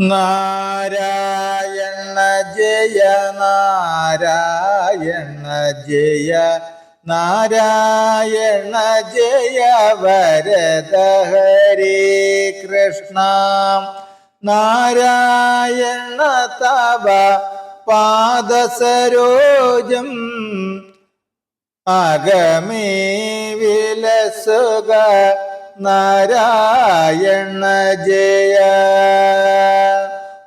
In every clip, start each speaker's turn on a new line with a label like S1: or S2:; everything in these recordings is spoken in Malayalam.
S1: നാരായണ ജയ നാരായണ ജയ നാരായണ ജയ വരദ ഹരേ കൃഷ്ണ. നാരായണ തവ പാദസരോജം അഗമേ വിലസുക. നാരായണ ജയ.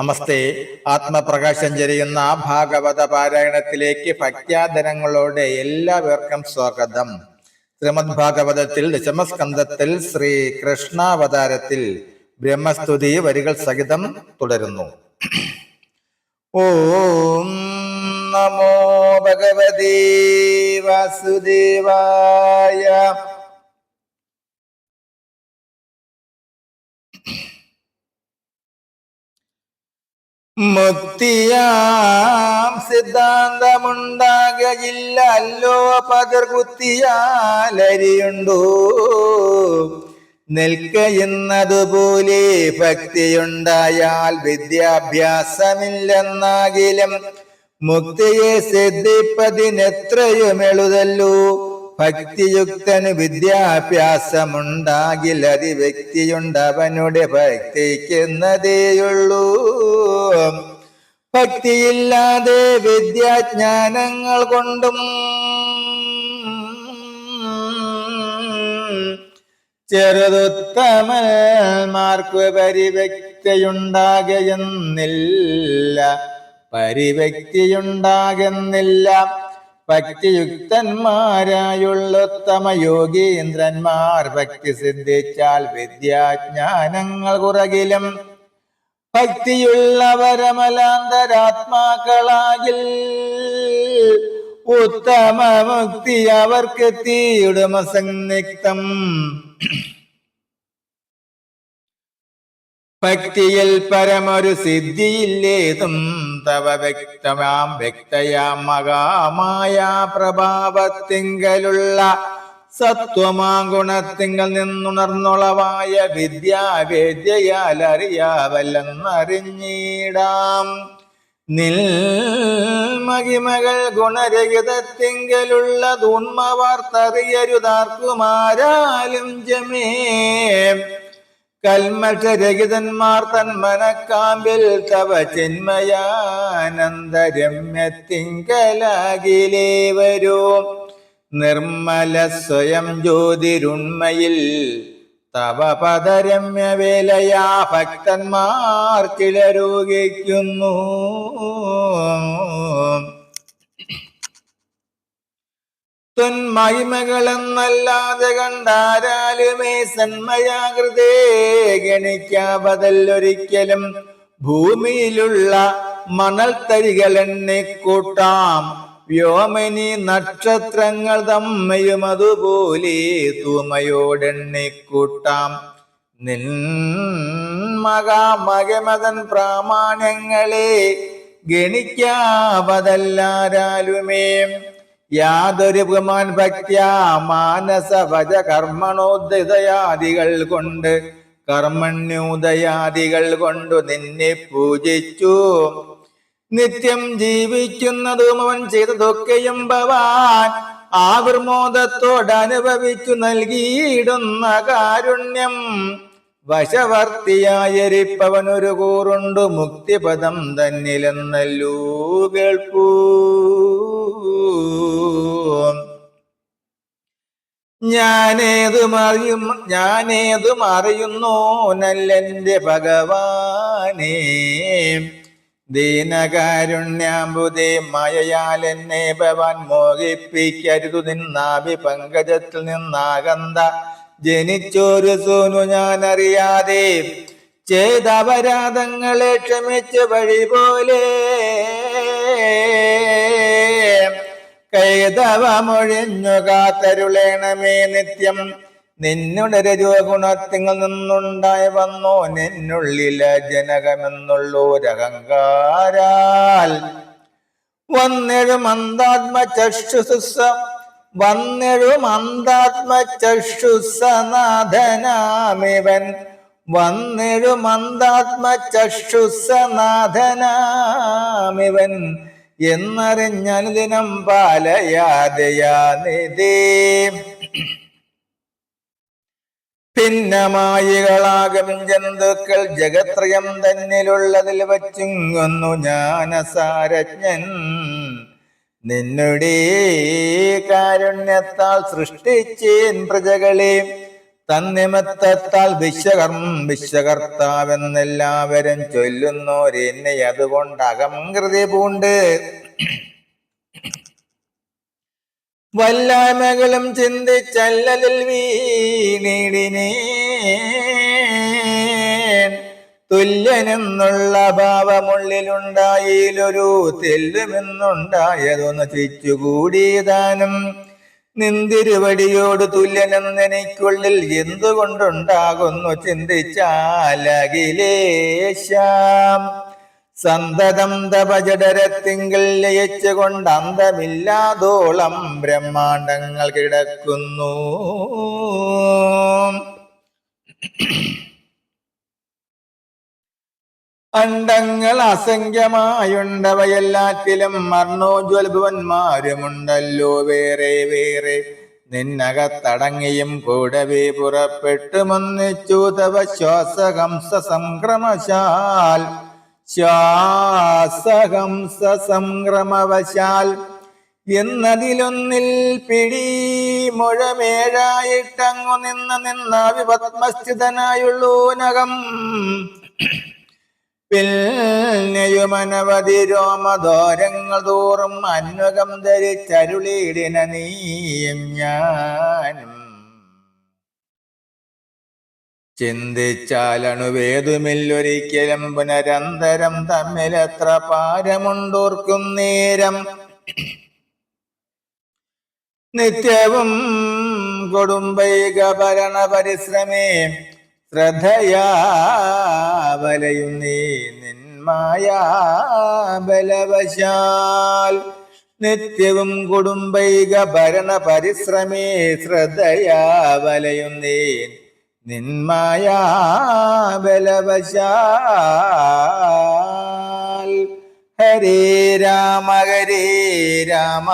S1: നമസ്തേ. ആത്മപ്രകാശം ചെയ്യുന്ന ഭാഗവത പാരായണത്തിലേക്ക് ഭക്യാദനങ്ങളോടെ എല്ലാവർക്കും സ്വാഗതം. ശ്രീമദ് ഭാഗവതത്തിൽ ദശമസ്കന്ധത്തിൽ ശ്രീ കൃഷ്ണാവതാരത്തിൽ ബ്രഹ്മസ്തുതി വരികൾ സഹിതം തുടരുന്നു. ഓം നമോ ഭഗവതീ വാസുദേവായ മുക്തിയാം. സിദ്ധാന്തമുണ്ടാകയില്ല അല്ലോ പതിർ കുത്തിയാലരിയുണ്ടോ നിൽക്കയുന്നതുപോലെ ഭക്തിയുണ്ടായാൽ വിദ്യാഭ്യാസമില്ലെന്നാകിലും മുക്തിയെ സിദ്ധിപ്പതിനെത്രയും എളുതല്ലോ ഭക്തിയുക്തന് വിദ്യാഭ്യാസമുണ്ടാകിൽ അതി വ്യക്തിയുണ്ടവനുടെ ഭക്തിക്കുന്നതേയുള്ളൂ ഭക്തിയില്ലാതെ വിദ്യാജ്ഞാനങ്ങൾ കൊണ്ടും ചെറുതുത്തമന്മാർക്ക് പരിവ്യക്തിയുണ്ടാകുന്നില്ല പരിവ്യക്തിയുണ്ടാകുന്നില്ല. ഭക്തിയുക്തന്മാരായുള്ള ഉത്തമ യോഗീന്ദ്രന്മാർ ഭക്തി സിദ്ധിച്ചാൽ വിദ്യാജ്ഞാനങ്ങൾ കുറകിലും. ഭക്തിയുള്ളവരമലാന്തരാത്മാക്കളാകിൽ ഉത്തമ മുക്തി അവർക്ക് തീയുടമ സംയുക്തം ഭക്തിയിൽ പരമൊരു സിദ്ധിയില്ലേതും തവ വ്യക്തമാം വ്യക്തയാം മകാമായ പ്രഭാവത്തിങ്കലുള്ള സത്വമാം ഗുണത്തിങ്കൽ നിന്നുണർന്നുളവായ വിദ്യാവേദ്യയാൽ അറിയാവല്ലെന്നറിഞ്ഞിടാം നിൽ മഹിമകൾ ഗുണരഹിതത്തിങ്കലുള്ള ദൂന്മവാർത്തറിയരുതാർക്കുമാരാലും ജമേ കൽമഷരഹിതന്മാർ തന്മനക്കാമ്പിൽ തവ ചിന്മയാനന്ദരമ്യത്തിങ്കലാകിലേ വരൂ നിർമ്മല സ്വയം ജ്യോതിരുണ്മയിൽ തവ പദരമ്യ വേലയാ ഭക്തന്മാർ കിളരോഗിക്കുന്നു തൊന്മഹിമകളെന്നല്ലാതെ കണ്ടാരാലുമേ സന്മയാകൃതേ. ഗണിക്കാവതല്ലൊരിക്കലും ഭൂമിയിലുള്ള മണൽത്തരികൾ എണ്ണിക്കൂട്ടാം വ്യോമനി നക്ഷത്രങ്ങൾ തമ്മയും അതുപോലെ തൂമയോടെണ്ണിക്കൂട്ടാം നിൻ മകാമകമതൻ പ്രാമാണ്യങ്ങളെ ഗണിക്കാവതല്ലാരാലുമേ. യാതൊരു ഭക്ത്യാ മാനസ ഭജ കർമ്മണോദ്ധിതയാദികൾ കൊണ്ട് കർമ്മണ്യോദയാദികൾ കൊണ്ടു നിന്നെ പൂജിച്ചു. നിത്യം ജീവിക്കുന്നതും അവൻ ചെയ്തതൊക്കെയും ഭവാൻ ആവിർമോദത്തോടനുഭവിച്ചു നൽകിയിടുന്ന കാരുണ്യം. വശവർത്തിയായിരിപ്പവനൊരു കൂറുണ്ടു മുക്തിപദം തന്നിലെന്നല്ലൂ കേൾപ്പൂ ഞാനേതും അറിയും ഞാനേതും അറിയുന്നു ഭഗവാനേ. ദീനകാരുണ്യാമ്പുതേ മയയാൽ എന്നെ ഭവാൻ മോഹിപ്പിക്കരുതു നിന്നാഭി പങ്കജത്തിൽ നിന്നാകന്ത ജനിച്ചൊരു സോനു ഞാൻ അറിയാതെ ചെയ്തപരാധങ്ങളെ ക്ഷമിച്ച് വഴി പോലെ കൈതവമൊഴിഞ്ഞു കാത്തരുളേണമേ നിത്യം. നിന്നുടെ രജോഗുണത്തിങ്ങൾ നിന്നുണ്ടായി വന്നോ. നിന്നുള്ളിലെ ജനകമെന്നുള്ളൂരഹങ്കാരാൽ വന്നെഴും അന്താത്മ ചക്ഷുസുസ വന്നെഴും അന്താത്മ ചക്ഷുസനാഥനാമിവൻ വന്നെഴും അന്താത്മ എന്നറിഞ്ഞനുദിനം എന്നറിഞ്ഞാൽ ദിനം പാലയാതയാ നിധി. ഭിന്നമായികളാകും ജന്തുക്കൾ ജഗത്രയം തന്നിലുള്ളതിൽ വച്ചിങ്ങുന്നു ജ്ഞാനസാരജ്ഞൻ. നിന്നുടെ കാരുണ്യത്താൽ സൃഷ്ടിച്ചേൻ പ്രജകളെ. തന്നിമിത്തത്താൽ വിശ്വകർം വിശ്വകർത്താവെന്നെല്ലാവരും ചൊല്ലുന്നോരെന്നെ അതുകൊണ്ട് അകംകൃതി പൂണ്ട്. വല്ലായ്മകളും ചിന്തിച്ചല്ലതിൽ വീണിടിനേ. തുല്യനെന്നുള്ള ഭാവമുള്ളിലുണ്ടായിലൊരു തെല്ലുമെന്നുണ്ടായതൊന്ന് ചുറ്റുകൂടിയതാനും നിന്തിരുവടിയോട് തുല്യനെന്നെനിക്കുള്ളിൽ എന്തുകൊണ്ടുണ്ടാകുന്നു ചിന്തിച്ചാലകിലേശാം സന്തതം തപജടരത്തിങ്കിൽ ലയിച്ചുകൊണ്ട് അന്തമില്ലാതോളം ബ്രഹ്മാണ്ടങ്ങൾ കിടക്കുന്നു. അണ്ടങ്ങൾ അസംഖ്യമായുണ്ടവയെല്ലാറ്റിലും മർണോജ്വൽഭവന്മാരുമുണ്ടല്ലോ വേറെ വേറെ. നിന്നകത്തടങ്ങിയും കൂടവേ പുറപ്പെട്ടുമൊന്നിച്ചു തവ ശ്വാസഹംസ സംക്രമശാൽ ശ്വാസഹംസ സംക്രമവശാൽ എന്നതിലൊന്നിൽ പിടി മുഴമേഴായിട്ടങ്ങു നിന്ന് നിന്നാവി വിപത്മസ്ഥിതനായുള്ളൂനകം പിന്നെയുമനവധി രോമദോരങ്ങൾ തോറും അന്വകം ധരിച്ചരുളീടിന നീയും ഞാനും. ചിന്തിച്ചാലണുവേതുമില്ലൊരിക്കലും പുനരന്തരം തമ്മിലെത്ര പാരമുണ്ടോർക്കും നേരം. നിത്യവും കുടുംബൈക ഭരണ പരിശ്രമേ ശ്രദ്ധയാ നിന്മായാബലവശാൽ നിന്മായാ ബലവശാൽ നിത്യവും കുടുംബൈക ഭരണ പരിശ്രമേ ശ്രദ്ധയാ നിന്മായാബലവശാൽ നിന്മായാ ബലവശാൽ ഹരേ രാമ ഹരേ രാമ.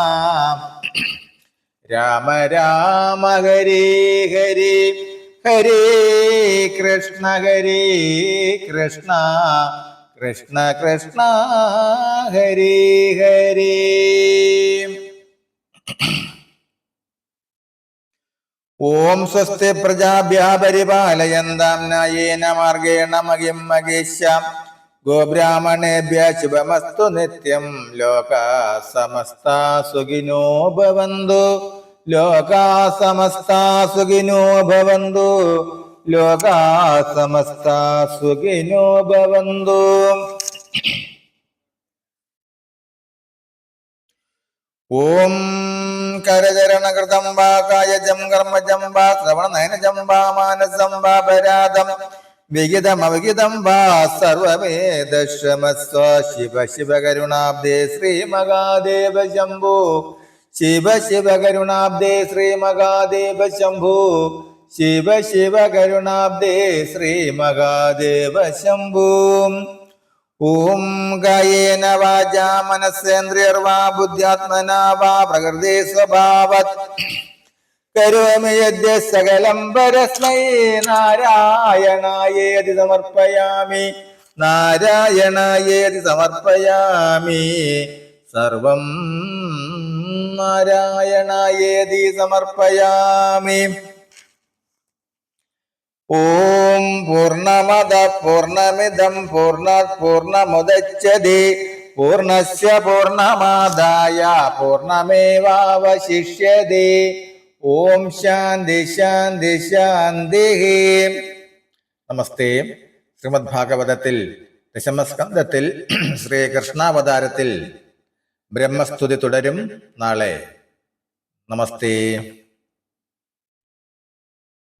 S1: രാമ രാമ ഹരേ ഹരേ. ഹരേ കൃഷ്ണ ഹരേ കൃഷ്ണ. കൃഷ്ണ കൃഷ്ണ ഹരേ ഹരേ. ഓം സ്വസ്തി പ്രജാഭ്യാ പരിപാലയന്താം നായേന മാർഗേണ മഹിം മഹേശ്യാം. ഗോബ്രാഹ്മണേഭ്യ ശുഭമസ്തു നിത്യം. ലോക സമസ്ത സുഖിനോ ഭവന്തു. ലോകാ സമസ്ത ഭവന്തു. ലോകാ ഭവന്തു. ഓം കരചരണകൃതം വാ കായജം കർമ്മജം വാ ശ്രവണനയനജം വാ മാനസം വാ പരാതം വിഹിതമവിഹിതം വാ സർവേദശ്രമസ്വ ശിവ ശിവ കരുണാബ്ദേ ശ്രീ മഹാദേവ ശംഭോ. ശിവ ശിവ കരുണാബ്ദേ ശ്രീ മഹാദേവ ശംഭു. ശിവ ശിവ കരുണാബ്ദേ ശ്രീ മഹാദേവ ശംഭൂ. ഓം ഗായേന വാച മനസ്സേന്ദ്രിയർവാ ബുദ്ധ്യാത്മനാ വാ പ്രകൃതി സ്വഭാവത്. കരോമി യദ്യ സകലം പരസ്മൈ നാരായണായേതി സമർപ്പയാമി. നാരായണായേതി സമർപ്പയാമി. സർവം നാരായണായേതി സമർപ്പയാമി. ഓം പൂർണമത പൂർണമിതം പൂർണ പൂർണമുദച്ചതി. പൂർണസ്യ പൂർണമാദായ പൂർണമേവാവശിഷ്യതി. ഓം ശാന്തി ശാന്തി ശാന്തി. നമസ്തേ. ശ്രീമദ് ഭാഗവതത്തിൽ ദശമസ്കന്ധത്തിൽ ശ്രീകൃഷ്ണാവതാരത്തിൽ ബ്രഹ്മസ്തുതി തുടരും നാളെ. നമസ്തേ.